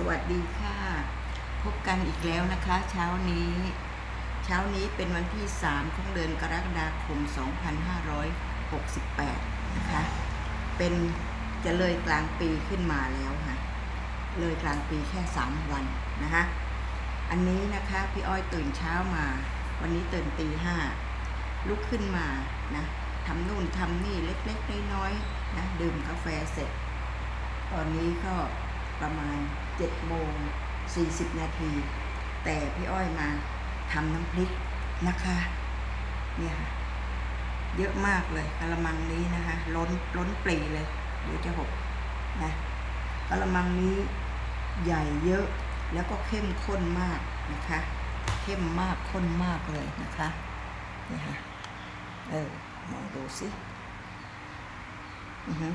สวัสดีค่ะ พบกันอีกแล้วนะคะ เช้านี้ เช้านี้เป็นวันที่ 3 ของเดือนกรกฎาคม 2568 นะคะ เป็นจะเลยกลางปีขึ้นมาแล้วค่ะ เลยกลางปีแค่ 3 วันนะคะ อันนี้นะคะพี่อ้อยตื่นเช้ามา วันนี้ตื่นตีห้าลุกขึ้นมานะทำนู่นทำนี่เล็กๆน้อยๆนะดื่มกาแฟเสร็จ ตอนนี้ก็ ประมาณ7โมง40 นาที แต่พี่อ้อยมาทำน้ำพริกนะคะ เนี่ยค่ะ เยอะมากเลยกระมังนี้นะคะ ล้นล้นปรีเลย เดี๋ยวจะหกนะกระมังนี้ใหญ่เยอะแล้วก็เข้มข้นมากนะคะ เข้มมากข้นมากเลยนะคะนี่ค่ะเออมองดูสิอือฮึ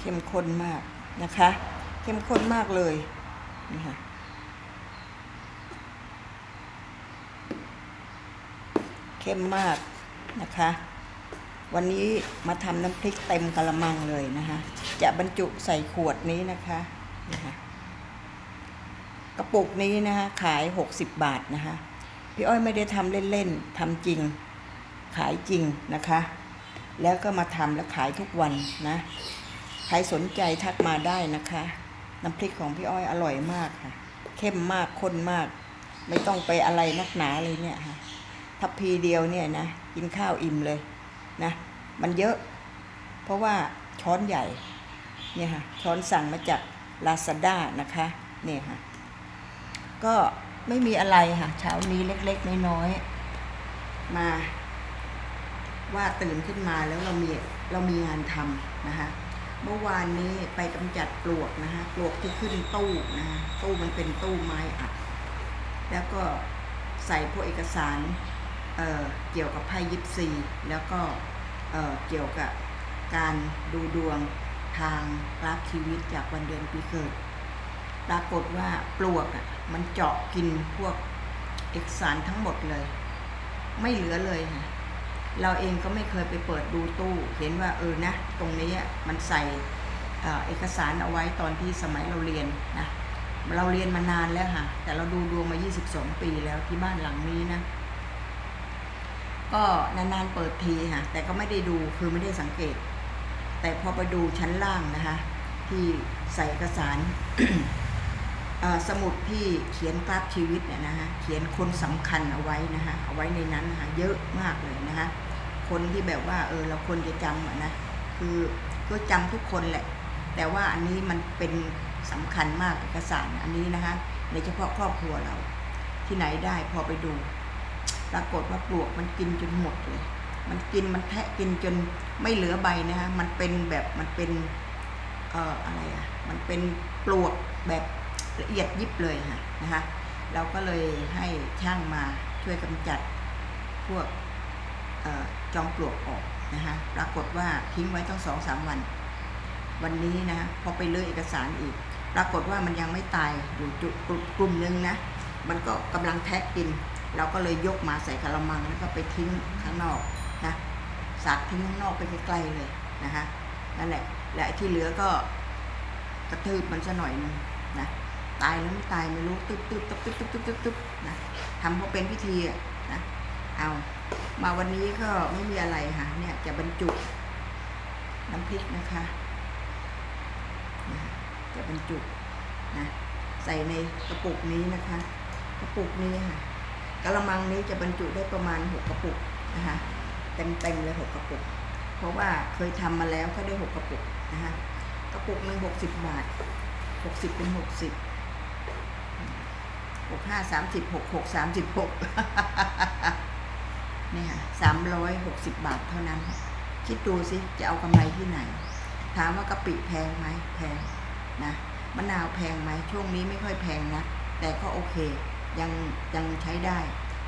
เข้มข้นมากนะคะ เข้มข้นมากเลยนี่ค่ะเข้มมากนะคะ วันนี้มาทำน้ำพริกเต็มกระมังเลยนะคะ จะบรรจุใส่ขวดนี้นะคะนี่ค่ะกระปุกนี้นะคะขาย 60 บาทนะคะ พี่อ้อยไม่ได้ทำเล่นๆทำจริง ขายจริงนะคะ แล้วก็มาทำแล้วขายทุกวันนะ ใครสนใจทักมาได้นะคะ น้ำพริกของพี่อ้อยอร่อยมากค่ะ เข้มมากข้นมาก ไม่ต้องไปอะไรนักหนาเลยเนี่ยค่ะทัพพีเดียวเนี่ยนะกินข้าวอิ่มเลยนะมันเยอะ เพราะว่าช้อนใหญ่เนี่ยค่ะช้อนสั่งมาจากลาซาด้านะคะเนี่ยค่ะก็ไม่มีอะไรค่ะเช้านี้เล็กๆน้อยๆมา ว่าตื่นขึ้นมาแล้วเรามีเรามีงานทำนะคะ เมื่อวานนี้ไปกำจัดปลวกนะคะปลวกที่ขึ้นตู้นะคะตู้มันเป็นตู้ไม้อัด แล้วก็ใส่พวกเอกสารเอ่อเกี่ยวกับไพ่ยิปซีแล้วก็เอ่อเกี่ยวกับการดูดวงทางราฟชีวิตจากวันเดือนปีเกิดปรากฏว่าปลวกอะมันเจาะกินพวกเอกสารทั้งหมดเลย ไม่เหลือเลยค่ะ เราเองก็ไม่เคยไปเปิดดูตู้ เห็นว่าเออนะ ตรงนี้มันใส่เอกสารเอาไว้ตอนที่สมัยเราเรียนนะเราเรียนมานานแล้วค่ะ แต่เราดูดวงมา 22 ปีแล้วที่บ้านหลังนี้นะ ก็นานๆเปิดทีค่ะ แต่ก็ไม่ได้ดูคือไม่ได้สังเกต แต่พอไปดูชั้นล่างนะคะ ที่ใส่เอกสารสมุดที่เขียนกราฟชีวิตเนี่ยนะคะเขียนคนสำคัญเอาไว้นะคะเอาไว้ในนั้นนะคะเยอะมากเลยนะคะ คนที่แบบว่า เออ เราควรจะจำอะนะ คือก็จำทุกคนแหละ แต่ว่าอันนี้มันเป็นสำคัญมากเอกสารอันนี้นะคะโดยเฉพาะครอบครัวเรา ที่ไหนได้พอไปดู ปรากฏว่าปลวกมันกินจนหมดเลย มันกินมันแทะกินจนไม่เหลือใบนะคะมันเป็นแบบมันเป็นเอ่ออะไรอะมันเป็นปลวกแบบละเอียดยิบเลยค่ะนะคะ เราก็เลยให้ช่างมาช่วยกำจัดพวก จองปลวกออกนะคะปรากฏว่าทิ้งไว้ตั้งสองสามวัน วันนี้นะพอไปเลื่อเอกสารอีก ปรากฏว่ามันยังไม่ตายอยู่กลุ่มหนึ่งนะมันก็กำลังแทะกิน เราก็เลยยกมาใส่กระมังแล้วก็ไปทิ้งข้างนอกนะสัตว์ทิ้งข้างนอกไปไกลๆเลยนะคะนั่นแหละและที่เหลือก็กระทืบมันซะหน่อยนึงนะตายแล้วไม่ตายไม่รู้ตึ๊บตึ๊บตึ๊บตึ๊บตึ๊บตึ๊บตึ๊บนะทำเพราะเป็นพิธีนะเอา มาวันนี้ก็ไม่มีอะไรค่ะ เนี่ยจะบรรจุ น้ำพริกนะคะจะบรรจุนะใส่ในกระปุกนี้นะคะ กระปุกนี้ค่ะกระมังนี้จะบรรจุได้ประมาณหกกระปุกนะคะเต็มเต็มๆเลยหกกระปุก เพราะว่าเคยทำมาแล้วก็ได้หกกระปุกนะคะกระปุกหนึ่งหกสิบบาทหกสิบเป็นหกสิบหกห้าสามสิบหกหกสามสิบหก นี่ยค่ะสามร้อยหกสิบบาทเท่านั้น คิดดูสิจะเอากำไรที่ไหน ถามว่ากะปิแพงไหมแพงนะมะนาวแพงไหมช่วงนี้ไม่ค่อยแพงนะ แต่ก็โอเค ยังยังใช้ได้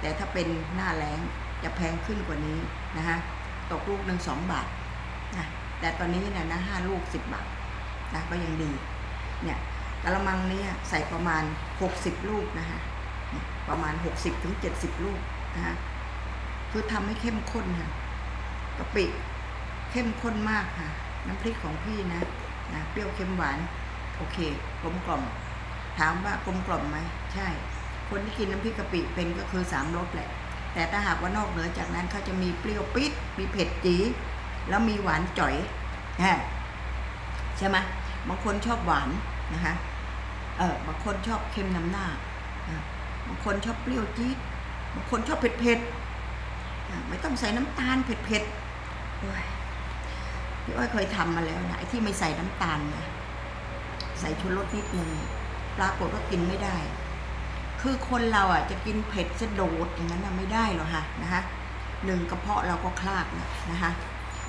แต่ถ้าเป็นหน้าแล้งจะแพงขึ้นกว่านี้นะฮะตกลูกหนึ่งสองบาทนะแต่ตอนนี้เนี่ยนะห้าลูกสิบบาทนะก็ยังดีเนี่ยกระมังเนี้ใส่ประมาณหกสิบลูกนะคะประมาณหกสิบถึงเจ็ดสิบลูกนะคะ คือทำให้เข้มข้นค่ะกะปิเข้มข้นมากค่ะ น้ำพริกของพี่นะนะเปรี้ยวเค็มหวาน โอเคกลมกล่อม ถามว่ากลมกล่อมไหมใช่ คนที่กินน้ำพริกกะปิเป็นก็คือสามรสแหละ แต่ถ้าหากว่านอกเหนือจากนั้นเขาจะมีเปรี้ยวปิดมีเผ็ดจีแล้วมีหวานจ่อยฮะใช่ไหมบางคนชอบหวานนะคะเออบางคนชอบเค็มน้ำหน้าบางคนชอบเปรี้ยวจี๊ดบางคนชอบเผ็ดเผ็ดๆ ไม่ต้องใส่น้ำตาลเผ็ดๆพี่อ้อยเคยทำมาแล้วนะไอ้ที่ไม่ใส่น้ำตาลเนี่ยใส่ชูรสนิดนึงปรากฏว่ากินไม่ได้ คือคนเราอะจะกินเผ็ดจะโดดอย่างนั้นน่ะไม่ได้หรอกค่ะนะคะหนึ่งกระเพาะเราก็คลากนะนะคะ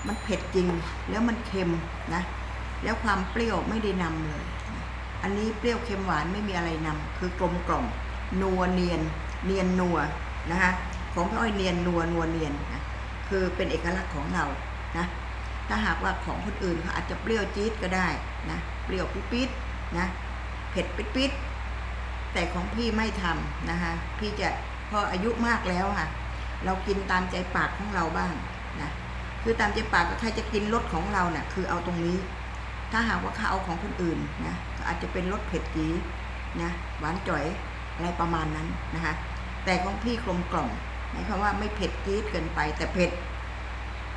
มันเผ็ดจริงแล้วมันเค็มนะ แล้วความเปรี้ยวไม่ได้นำเลยนะอันนี้เปรี้ยวเค็มหวานไม่มีอะไรนำคือกลมกล่อมนัวเนียน เนียนนัวนะคะ ของพี่อ้อยเนียนนัวนัวเนียนนะคือเป็นเอกลักษณ์ของเรานะถ้าหากว่าของคนอื่นเขาอาจจะเปรี้ยวจี๊ดก็ได้นะเปรี้ยวปิ๊ดๆนะเผ็ดปิ๊ดๆแต่ของพี่ไม่ทำนะคะพี่จะพออายุมากแล้วค่ะ เรากินตามใจปากของเราบ้างนะคือตามใจปากก็ใครจะกินรสของเราเนี่ยคือเอาตรงนี้ ถ้าหากว่าเขาเอาของคนอื่นนะก็อาจจะเป็นรสเผ็ดจีดนะหวานจ่อยอะไรประมาณนั้นนะคะแต่ของพี่กลมกล่อม หมายความว่าไม่เผ็ดจี๊ดเกินไป แต่เผ็ด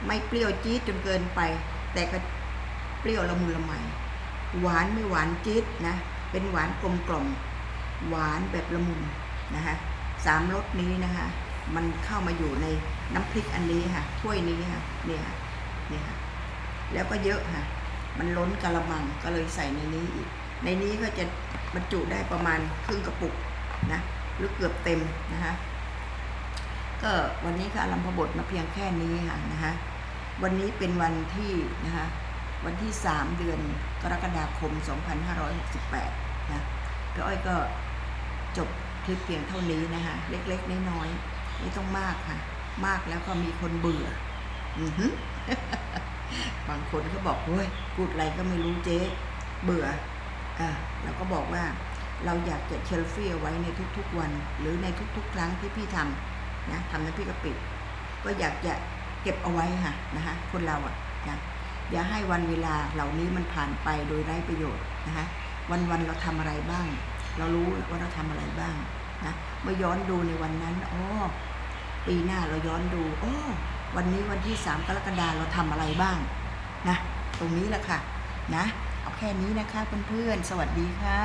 ไม่เปรี้ยวจี๊ดจนเกินไป แต่ก็เปรี้ยวละมุนละไมหวานไม่หวานจี๊ดนะ เป็นหวานกลมกล่อมหวานแบบละมุนนะคะสามรสนี้นะคะ มันเข้ามาอยู่ในน้ำพริกอันนี้ค่ะ ถ้วยนี้ค่ะเนี่ยค่ะเนี่ยค่ะแล้วก็เยอะค่ะ มันล้นกะละมังก็เลยใส่ในนี้อีก ในนี้ก็จะบรรจุได้ประมาณครึ่งกระปุกนะหรือเกือบเต็มนะคะ ก็วันนี้ก็อารมพบทมาเพียงแค่นี้ค่ะนะคะวันนี้เป็นวันที่นะคะวันที่ 3 เดือนกรกฎาคม 2568 นะพี่อ้อยก็จบคลิปเพียงเท่านี้นะคะเล็กๆน้อยๆไม่ต้องมากค่ะ มากแล้วก็มีคนเบื่อ อือหือบางคนก็บอกเฮ้ยพูดอะไรก็ไม่รู้เจ๊ เบื่ออ่าเราก็บอกว่าเราอยากจะเชลฟี่เอาไว้ในทุกๆวัน หรือในทุกๆ ครั้งที่พี่ทำ นะทำน้ำพริกกะปิก็อยากจะเก็บเอาไว้ค่ะนะคะคนเราอะนะอย่าให้วันเวลาเหล่านี้มันผ่านไปโดยไร้ประโยชน์นะคะวันวันเราทำอะไรบ้าง เรารู้ว่าเราทำอะไรบ้างนะเมื่อย้อนดูในวันนั้นอ๋อปีหน้าเราย้อนดูอ๋อวันนี้วันที่สามกรกฎาเราทำอะไรบ้างนะตรงนี้แหละค่ะนะเอาแค่นี้นะคะเพื่อนๆสวัสดีค่ะ